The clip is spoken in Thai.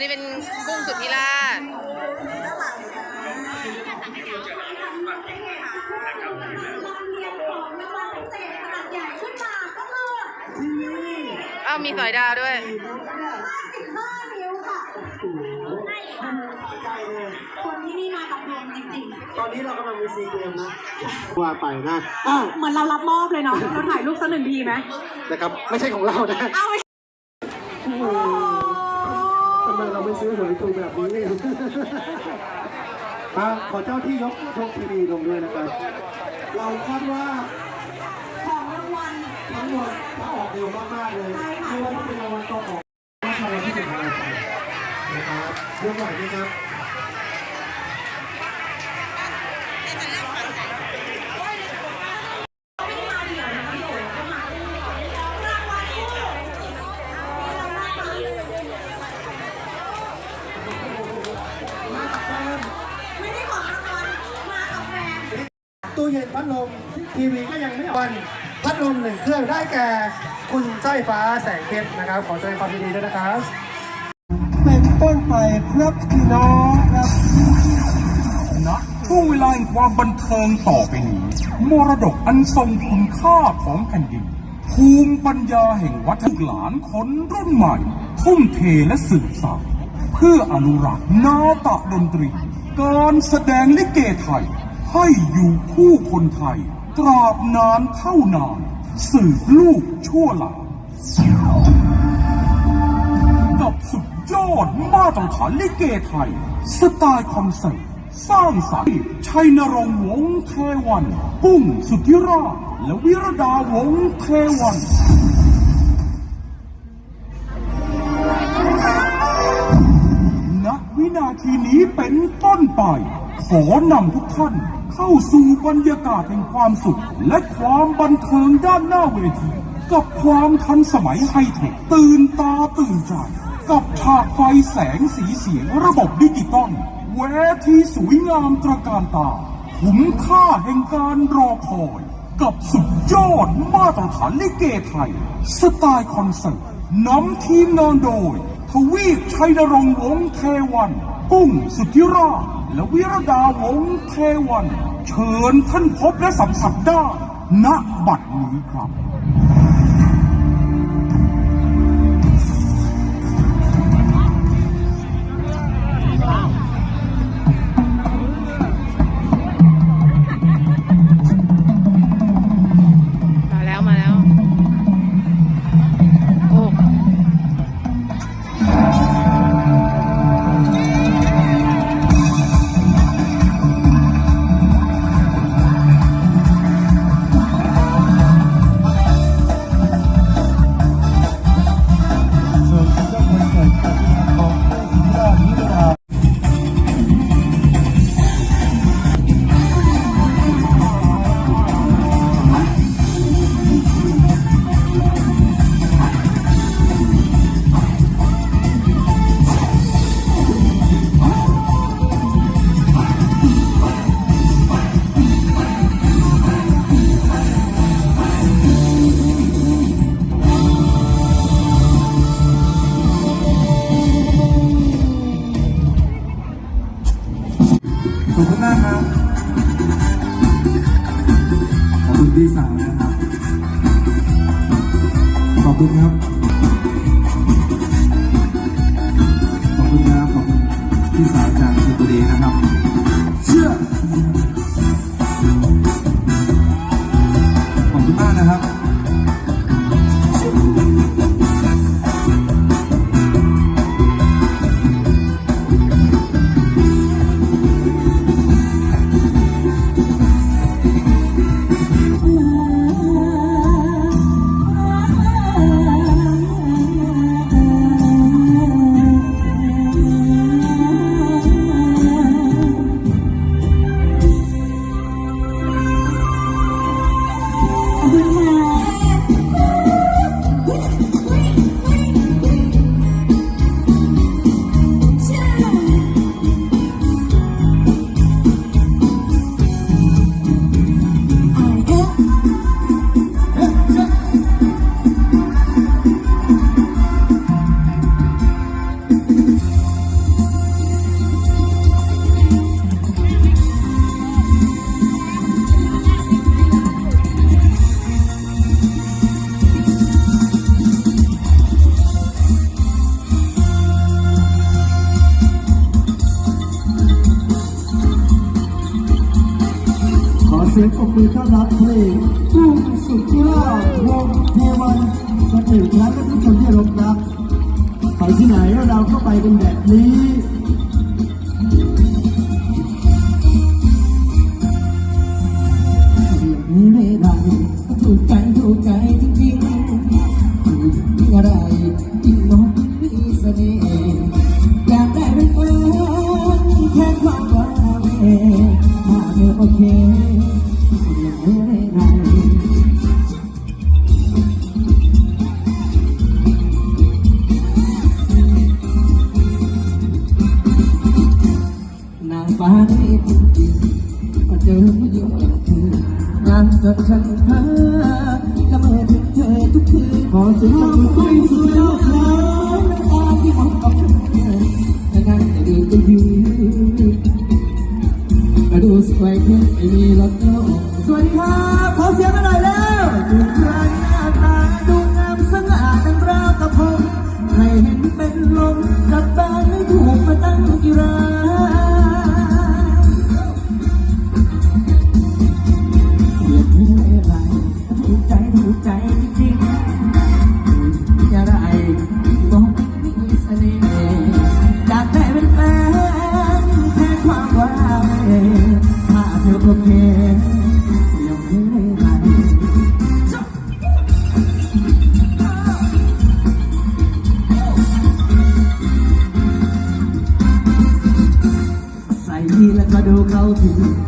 นี่เป็นกุ้งสุธิราชอ้าวมีสอยดาวด้วยคนที่นี่มากับดวงจริงตอนนี้เรากำลังมีซีเกมนะว่าไปนะอะๆ เหมือนเรารับมอบเลยเนาะ เราถ่ายรูปสักหนึ่งทีไหมนะครับ ไม่ใช่ของเรานะ เอาไป โอ้โหทำไมเราไม่ซื้อหวยถูกแบบนี้อะขอเจ้าที่ยกยกทีวีลงด้วยนะครับ เราคาดว่าของรางวัล ทั้งหมดถ้าออกเร็วมากๆเลยไม่ว่าจะเป็นรางวัลตัวของราชาที่จะทำอะไรไปนะครับยกไหวไหมครับ ไม่ได้ของรางวัลมากับแฟน ตู้ เย็นพัดลมทีวีก็ยังไม่ออนพัดลมหนึ่งเครื่องได้แก่คุณสร้อยฟ้าแสงเพชรนะครับ ขอแสดงความยินดีด้วยนะครับ เป็นต้นไปครับพี่น้องครับณช่วงเวลาแห่งความบันเทิงต่อไปนี้ มรดกอันทรงคุณค่าของแผ่นดิน ภูมิปัญญาแห่งวัฒนหลานคนรุ่นใหม่ ทุ่มเทและสืบสานเพื่ออนุรักษ์นาตะดนตรี การแสดงลิเกไทย ให้อยู่คู่คนไทย ตราบนานเท่านาน สืบลูกชั่วหลานกับสุดยอดมาตรฐานลิเกไทย สไตล์คอนเสิร์ตสร้างสรรค์ชัยนรงค์วงเทวัน กุ้งสุทธิราชและวิรดาวงเทวันณวินาทีนี้เป็นต้นไป ขอนำทุกท่าน เข้าสู่บรรยากาศแห่งความสุข และความบันเทิงด้านหน้าเวที กับความทันสมัยไฮเทคตื่นตาตื่นใจกับฉากไฟแสงสีเสียงระบบดิจิตอลเวทีสวยงามตระการตาคุ้มค่าแห่งการรอคอย กับสุดยอดมาตรฐานลิเกไทย สไตล์คอนเสิร์ตนำทีมงานโดย ทวีปชัยนรงค์วงศ์เทวัน กุ้งสุทธิราช และวิรดาวงเทวัน เชิญท่านพบและสัมผัสได้ณบัดนี้ครับ good. ปรบมือต้อนรับเพลงกุ้งสุดที่รอดวงเทวันสักหนึ่งครั้งและทุกคนที่รบรับไปที่ไหนเราก็ไปกันแบบนี้ อผู้อย่างเธองานจนฉันเธอละเมอถึงเธอทุกคืนขอเสียงปรบมือกุ้สุดยอดครับน้ำตาที่มองออกแต่นั่งจะดีก็ยืนมาดูสวยขึ้นไม่มีรถเลกสวัสดีครับ ถูกใจจริงๆอะไรบอกมีเสน่ห์อยากได้เป็นแฟนแค่ความว่าเอถ้าเธอโอเคยังไม่ได้ใส่ดีแล้วก็ดูเขาถึง